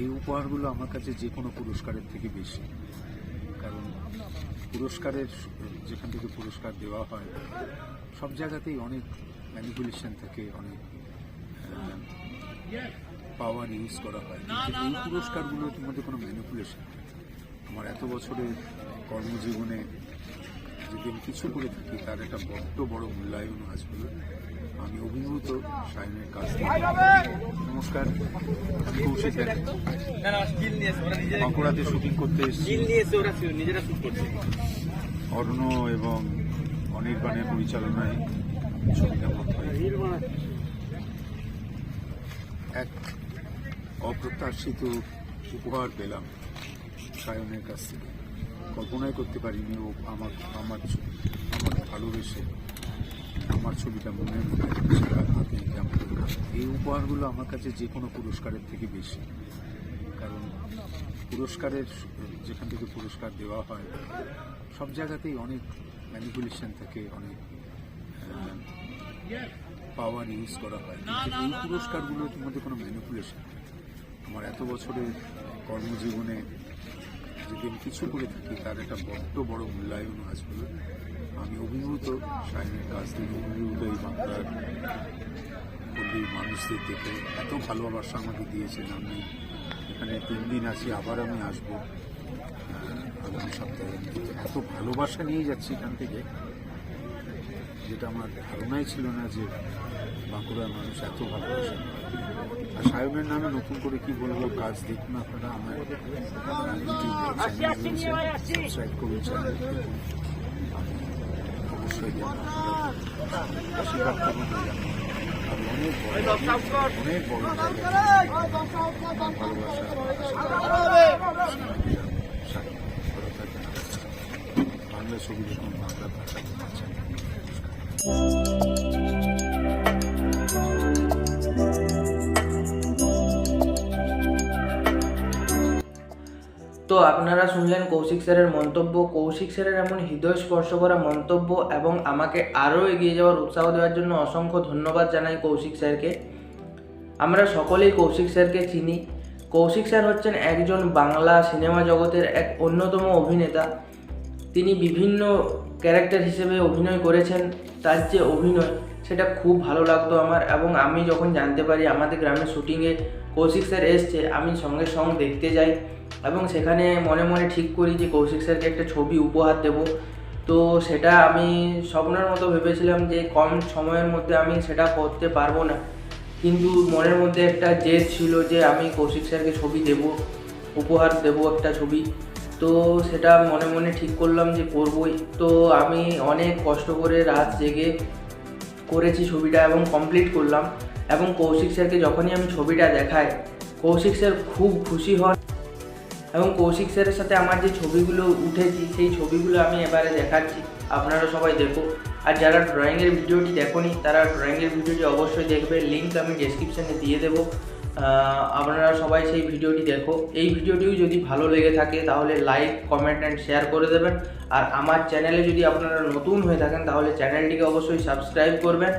এই উপহারগুলো আমার কাছে যে কোনো পুরস্কারের থেকে বেশি। কারণ পুরস্কারের যেখান থেকে পুরস্কার দেওয়া হয় সব জায়গাতেই অনেক ম্যানিপুলেশন থাকে অনেক পাওয়ার ইউজ করা হয়। এই পুরস্কারগুলোর মধ্যে কোনো ম্যানিপুলেশন আমার এত বছরের কর্মজীবনে যদি আমি কিছু করে থাকি তার একটা বড্ড বড় মূল্যায়ন আসবে আমি অভিভূত সায়নের কাছ থেকে নমস্কার আমি কৌশিক বাঁকুড়াতে শুটিং করতে অর্ণ এবং অনির্বাণের পরিচালনায় ছবিটা এক অপ্রত্যাশিত উপহার পেলাম সায়নের কাছ থেকে। কল্পনাই করতে পারিনি ও আমার আমার ছবি আমার ভালোবেসে আমার ছবিটা মনে এই উপহারগুলো আমার কাছে যে কোনো পুরস্কারের থেকে বেশি। কারণ পুরস্কারের, যেখান থেকে পুরস্কার দেওয়া হয়, সব জায়গাতেই অনেক ম্যানিপুলেশন থাকে, অনেক পাওয়ার ইউজ করা হয়। এই পুরস্কারগুলোর মধ্যে কোনো ম্যানিপুলেশন আমার এত বছরের কর্মজীবনে যদি কিছু করে থাকি, তার একটা বড্ড বড় মূল্যায়ন আসবে আমি অভিভূত সায়নের কাছ থেকে অভিভূত এই বাংলার পল্লীর মানুষদের দেখে এত ভালোবাসা আমাকে দিয়েছেন। আমি এখানে তিন দিন আছি, আবার আমি আসব। আগামী সপ্তাহে। এত ভালোবাসা নিয়ে যাচ্ছি এখান থেকে, যেটা আমার ধারণাই ছিল না যে বাঁকুড়ার মানুষ এত ভালোবাসে। আর সাহেবের নামে নতুন করে কি বলব কাজ দেখুন আপনারা আমার সাবস্ক্রাইব করুন চ্যানেল দেখুন আমি অবশ্যই আশীর্বাদ করুন অনেক বড় অনেক বড় ভালোবাসা বাংলা ছবি দেখুন। তো আপনারা শুনলেন কৌশিক স্যারের মন্তব্য। কৌশিক স্যারের এমন হৃদয় স্পর্শ করা মন্তব্য এবং আমাকে আরও এগিয়ে যাওয়ার উৎসাহ দেওয়ার জন্য অসংখ্য ধন্যবাদ জানাই কৌশিক স্যারকে। আমরা সকলেই কৌশিক স্যারকে চিনি। কৌশিক স্যার হচ্ছেন একজন বাংলা সিনেমা জগতের এক অন্যতম অভিনেতা। তিনি বিভিন্ন ক্যারেক্টার হিসেবে অভিনয় করেছেন। তার যে অভিনয়, সেটা খুব ভালো লাগতো আমার এবং আমি যখন জানতে পারি আমাদের গ্রামের শুটিংয়ে কৌশিক স্যার এসছে, আমি সঙ্গে সঙ্গে দেখতে যাই। এবং সেখানে মনে মনে ঠিক করি যে কৌশিক স্যারকে একটা ছবি উপহার দেব। তো সেটা আমি স্বপ্নের মতো ভেবেছিলাম যে কম সময়ের মধ্যে আমি সেটা করতে পারব না। কিন্তু মনের মধ্যে একটা জেদ ছিল যে আমি কৌশিক স্যারকে ছবি দেব, উপহার দেব একটা ছবি। তো সেটা মনে মনে ঠিক করলাম যে করবই। তো আমি অনেক কষ্ট করে রাত জেগে করেছি ছবিটা এবং কমপ্লিট করলাম। এবং কৌশিক স্যারকে যখনই আমি ছবিটা দেখাই, কৌশিক স্যার খুব খুশি হন। এবং কৌশিক স্যারের সাথে আমার যে ছবিগুলো উঠেছি, সেই ছবিগুলো আমি এবারে দেখাচ্ছি। আপনারা সবাই দেখো আর যারা ড্রয়িংয়ের ভিডিওটি দেখোনি, তারা ড্রয়িংয়ের ভিডিওটি অবশ্যই দেখবে। লিঙ্ক আমি ডেসক্রিপশানে দিয়ে দেবো। আপনারা সবাই সেই ভিডিওটি দেখো। এই ভিডিওটিও যদি ভালো লেগে থাকে, তাহলে লাইক কমেন্ট অ্যান্ড শেয়ার করে দেবেন। আর আমার চ্যানেলে যদি আপনারা নতুন হয়ে থাকেন, তাহলে চ্যানেলটিকে অবশ্যই সাবস্ক্রাইব করবেন।